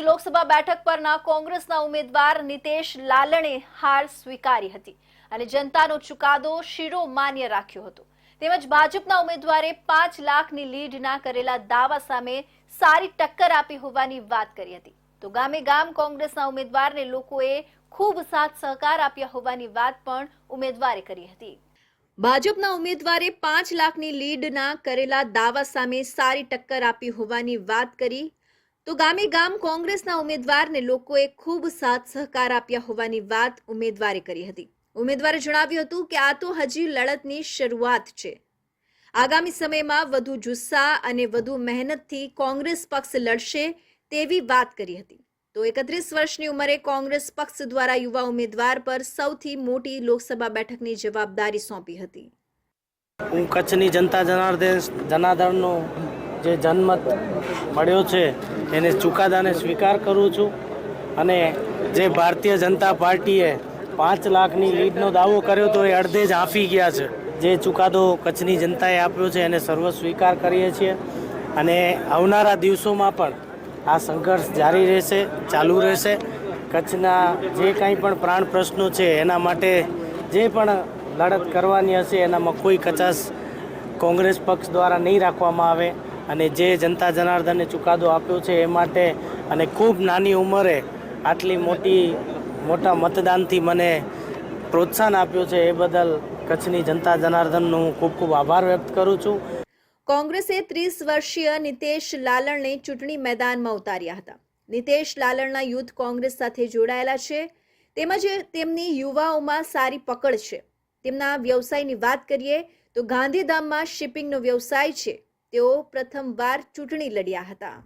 લોકસભા બેઠક પરના કોંગ્રેસના ઉમેદવાર નિતેશ લાલણે હાર સ્વીકારી હતી અને જનતાનો ચુકાદો શિરોમાન્ય રાખ્યો હતો. તેમજ ભાજપના ઉમેદવારે પાંચ લાખની લીડના કરેલા દાવા સામે સારી ટક્કર આપી હોવાની વાત કરી હતી. તો ગામે ગામ કોંગ્રેસના ઉમેદવારને લોકોએ ખૂબ સાથ સહકાર આપ્યા હોવાની વાત પણ ઉમેદવારે કરી હતી. ભાજપના ઉમેદવારે પાંચ લાખની લીડના કરેલા દાવા સામે સારી ટક્કર આપી હોવાની વાત કરી તો ગામે ગામ કોંગ્રેસના ઉમેદવારને લોકોએ ખૂબ સાથ સહકાર આપ્યા હોવાની વાત ઉમેદવારે કરી હતી. ઉમેદવારે જણાવ્યું હતું કે આ તો હજી લડતની શરૂઆત છે. આગામી સમયમાં વધુ જુસ્સા અને વધુ મહેનતથી કોંગ્રેસ પક્ષ લડશે તેવી વાત કરી હતી. તો એકત્રીસ વર્ષની ઉંમરે કોંગ્રેસ પક્ષ દ્વારા યુવા ઉમેદવાર પર સૌથી મોટી લોકસભા બેઠકની જવાબદારી સોંપી હતી. હું કચ્છની જનતા જનાર્દન જનાર્દનનો જે જનમત મળ્યો છે, એને ચુકાદાને સ્વીકાર કરું છું અને જે ભારતીય જનતા પાર્ટીએ પાંચ લાખની લીડનો દાવો કર્યો તો એ અડધે જ આપી ગયા છે. જે ચુકાદો કચ્છની જનતાએ આપ્યો છે, એને સર્વ સ્વીકાર કરીએ છીએ અને આવનારા દિવસોમાં પણ આ સંઘર્ષ જારી રહેશે, ચાલુ રહેશે. કચ્છના જે કાંઈ પણ પ્રાણ પ્રશ્નો છે, એના માટે જે પણ લડત કરવાની હશે, એનામાં કોઈ કચાશ કોંગ્રેસ પક્ષ દ્વારા નહીં રાખવામાં આવે. અને જે જનતા જનાર્દને ચુકાદો આપ્યો છે એ માટે અને ખૂબ નાની ઉંમરે આટલી મોટી, મોટા મતદાનથી મને પ્રોત્સાહન આપ્યું છે એ બદલ કચ્છની જનતા જનાર્દનનો હું ખૂબ ખૂબ આભાર વ્યક્ત કરું છું. કોંગ્રેસે ત્રીસ વર્ષીય નિતેશ લાલણને ચૂંટણી મેદાનમાં ઉતાર્યા હતા. નિતેશ લાલણના યુથ કોંગ્રેસ સાથે જોડાયેલા છે. તેમજ તેમની યુવાઓમાં સારી પકડ છે. તેમના વ્યવસાયની વાત કરીએ તો ગાંધીધામમાં શિપિંગનો વ્યવસાય છે. તેઓ પ્રથમવાર ચૂંટણી લડ્યા હતા.